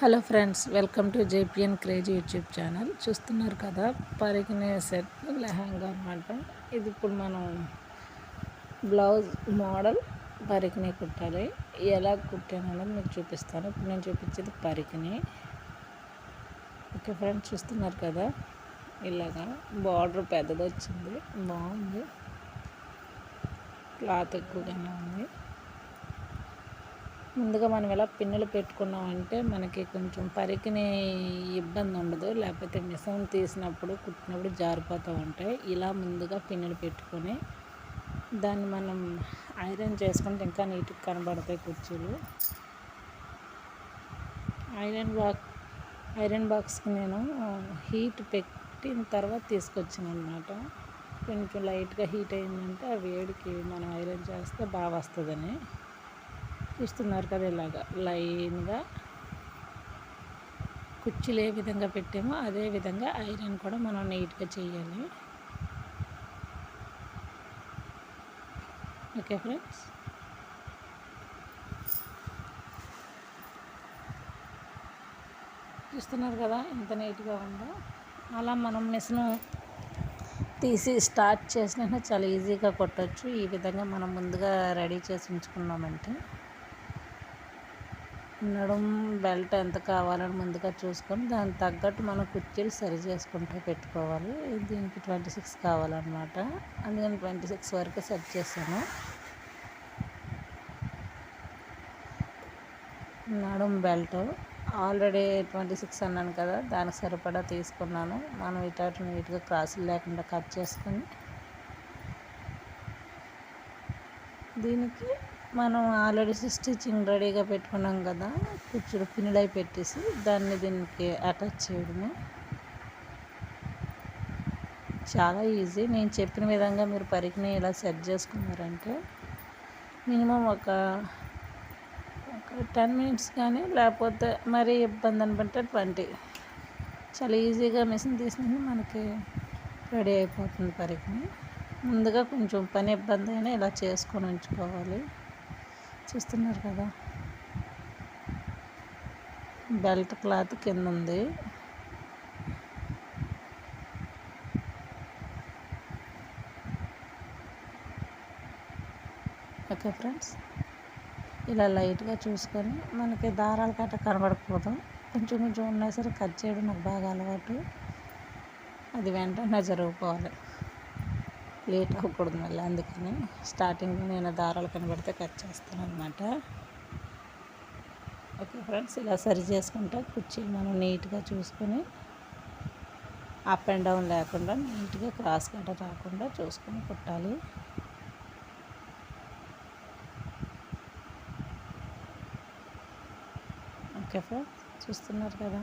Hello friends welcome to JPN crazy YouTube channel. చూస్తున్నారు కదా పరికినే set lehenga అనమాట ఇది ఇప్పుడు మనం బ్లౌజ్ మోడల్ పరికినే కుట్టాలి. ఎలా కుట్టానో మీకు చూపిస్తాను. ఇప్పుడు నేను చూపించేది పరికిని ఓకే ఫ్రెండ్స్ చూస్తున్నారు కదా ఇలాగా బార్డర్ పెద్దది వచ్చింది. బాగుంది. క్లాత్ ఎక్కువగానే ఉంది. ముందుగా మనం ఎలా పిన్నులు పెట్టుకున్నామంటే మనకి కొంచెం పరికిని ఇబ్బంది ఉండదు. లేకపోతే మిషన్ తీసినప్పుడు కుట్టినప్పుడు జారిపోతూ ఉంటాయి. ఇలా ముందుగా పిన్నులు పెట్టుకొని దాన్ని మనం ఐరన్ చేసుకుంటే ఇంకా నీట్గా కనబడతాయి కుర్చీలు. ఐరన్ బాక్స్ ఐరన్ బాక్స్కి నేను హీట్ పెట్టిన తర్వాత తీసుకొచ్చాను అనమాట కొంచెం లైట్గా హీట్ అయిందంటే ఆ వేడికి మనం ఐరన్ చేస్తే బాగా వస్తుందని. ఇస్తున్నారు కదా ఇలాగా. లైన్గా కుర్చీలు ఏ విధంగా పెట్టామో అదే విధంగా ఐరన్ కూడా మనం నీట్గా చేయాలి. Okay friends. చూస్తున్నారు కదా ఎంత నీట్గా ఉందో. అలా మనం మిషన్ తీసి స్టార్ట్ చేసినా చాలా ఈజీగా కొట్టచ్చు. ఈ విధంగా మనం ముందుగా రెడీ చేసి ఉంచుకున్నామంటే. నడుం బెల్ట్ ఎంత కావాలని ముందుగా చూసుకొని దానికి తగ్గట్టు మనం కుర్చీలు సరి చేసుకుంటూ పెట్టుకోవాలి. దీనికి ట్వంటీ సిక్స్ కావాలన్నమాట. అందుకని ట్వంటీ సిక్స్ వరకు సెట్ చేశాను. నడుం బెల్ట్. ఆల్రెడీ ట్వంటీ సిక్స్ అన్నాను కదా దానికి సరిపడా తీసుకున్నాను. మనం ఇటు నీట్గా క్రాసులు లేకుండా కట్ చేసుకొని దీనికి మనం ఆల్రెడీ స్టిచ్చింగ్ రెడీగా పెట్టుకున్నాం కదా కుచ్చుడు పిన్నులై పెట్టేసి దాన్ని దీనికి అటాచ్ చేయడమే. చాలా ఈజీ నేను చెప్పిన విధంగా మీరు పరికిని ఇలా సెట్ చేసుకున్నారంటే మినిమం ఒక ఒక టెన్ మినిట్స్ కానీ లేకపోతే మరీ ఇబ్బంది అనుకుంటే ట్వంటీ చాలా ఈజీగా మిషన్ తీసినది మనకి రెడీ అయిపోతుంది పరికిని. ముందుగా కొంచెం పని ఇబ్బంది అయినా ఇలా చేసుకొని ఉంచుకోవాలి. చూస్తున్నారు కదా. బెల్ట్ క్లాత్ కింద ఉంది ఓకే ఫ్రెండ్స్ ఇలా లైట్గా చూసుకొని మనకి దారాలు కట్ట కనబడకూడదు. కొంచెం కొంచెం ఉన్నా సరే కట్ చేయడం నాకు బాగా అలవాటు. అది వెంటనే జరుగుకోవాలి. లేట్ అవ్వకూడదు మళ్ళీ అందుకని స్టార్టింగ్లో నేను దారాలు కనబడితే కట్ చేస్తాను అనమాట ఓకే ఫ్రెండ్స్ ఇలా సరి చేసుకుంటే కుర్చీలు మనం నీట్గా చూసుకొని అప్ అండ్ డౌన్ లేకుండా నీట్గా క్రాస్ గడ్డ రాకుండా చూసుకొని కుట్టాలి. ఓకే ఫ్రెండ్స్ చూస్తున్నారు కదా?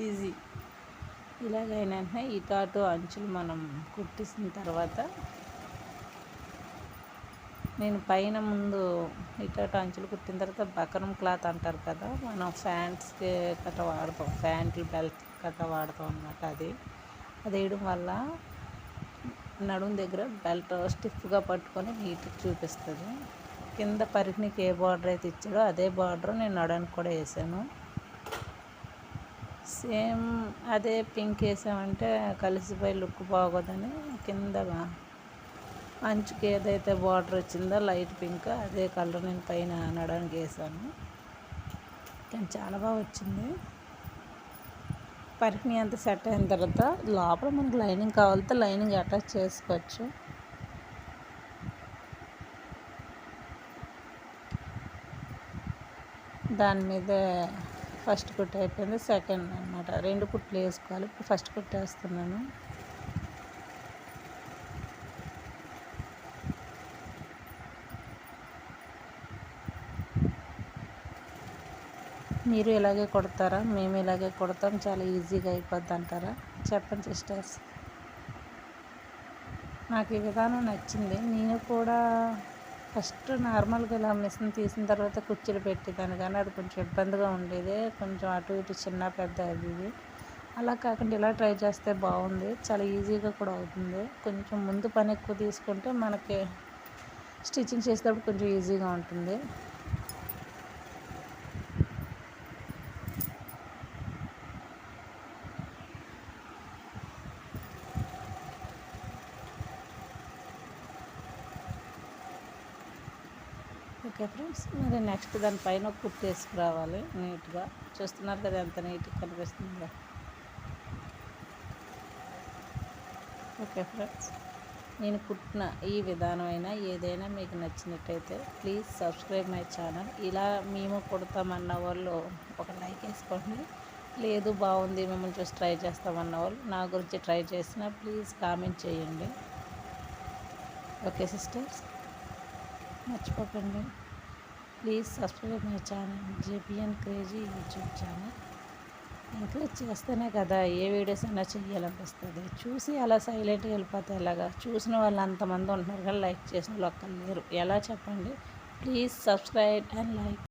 ఈజీ. ఇలాగైనా ఈ తాటు అంచులు మనం కుట్టిసిన తర్వాత నేను పైన ముందు ఇటాటు అంచులు కుట్టిన తర్వాత బకరం క్లాత్ అంటారు కదా మనం ఫ్యాంట్స్కి కట్ట వాడతాం ఫ్యాంట్లు బెల్ట్ కట్ట వాడతాం అన్నమాట అది. అది వేయడం వల్ల నడుము దగ్గర బెల్ట్ స్టిఫ్గా పట్టుకొని నీట్గా చూపిస్తుంది. కింద పరికినికి ఏ బార్డర్ అయితే ఇచ్చాడో అదే బార్డర్ నేను నడానికి కూడా వేసాను. సేమ్ అదే పింక్ వేసామంటే కలిసిపోయి లుక్ బాగోదని కింద అంచుకి ఏదైతే బార్డర్ వచ్చిందో లైట్ పింక్ అదే కలర్ నేను పైన అనడానికి వేసాను. కానీ చాలా బాగా వచ్చింది. పరికిని అంత సెట్ అయిన తర్వాత లోపల మనకి లైనింగ్ కావాలితే లైనింగ్ అటాచ్ చేసుకోవచ్చు. దాని మీద ఫస్ట్ కుట్టు అయిపోయింది సెకండ్ అనమాట రెండు కుట్లు వేసుకోవాలి. ఇప్పుడు ఫస్ట్ కుట్టు వేస్తున్నాను. మీరు ఇలాగే కొడతారా? మేము ఇలాగే కొడతాం. చాలా ఈజీగా అయిపోద్ది అంటారా? చెప్పండి సిస్టర్స్. నాకు ఈ విధానం నచ్చింది. నేను కూడా ఫస్ట్ నార్మల్గా ఇలా మిషన్ తీసిన తర్వాత కుర్చీలు పెట్టేదాన్ని. కానీ అది కొంచెం ఇబ్బందిగా ఉండేది. కొంచెం అటు ఇటు చిన్న పెద్ద అది అలా కాకుండా ఇలా ట్రై చేస్తే బాగుంది. చాలా ఈజీగా కూడా అవుతుంది. కొంచెం ముందు పని ఎక్కువ తీసుకుంటే మనకి స్టిచ్చింగ్ చేసేటప్పుడు కొంచెం ఈజీగా ఉంటుంది. ఓకే ఫ్రెండ్స్ మరి నెక్స్ట్ దానిపైన ఒక కుట్టు వేసుకురావాలి నీట్గా. చూస్తున్నారు కదా ఎంత నీట్గా కనిపిస్తుందో. ఓకే ఫ్రెండ్స్ నేను కుట్టిన ఈ విధానమైనా ఏదైనా మీకు నచ్చినట్టయితే ప్లీజ్ సబ్స్క్రైబ్ మై ఛానల్. ఇలా మేము కుడతామన్న వాళ్ళు ఒక లైక్ వేసుకోండి. లేదు బాగుంది మిమ్మల్ని చూసి ట్రై చేస్తామన్న వాళ్ళు నా గురించి ట్రై చేసిన ప్లీజ్ కామెంట్ చేయండి. ఓకే సిస్టర్స్ మర్చిపోకండి. Please subscribe my channel JPN crazy YouTube channel. Encourage చేస్తేనే కదా ఏ వీడియోస్ అయినా చెయ్యాలనిపిస్తుంది చూసి అలా సైలెంట్గా వెళ్ళిపోతే ఎలాగా? చూసిన వాళ్ళు అంతమంది ఉంటున్నారు కానీ లైక్ చేసిన వాళ్ళు ఒక్కరు లేరు. ఎలా చెప్పండి? Please subscribe and like.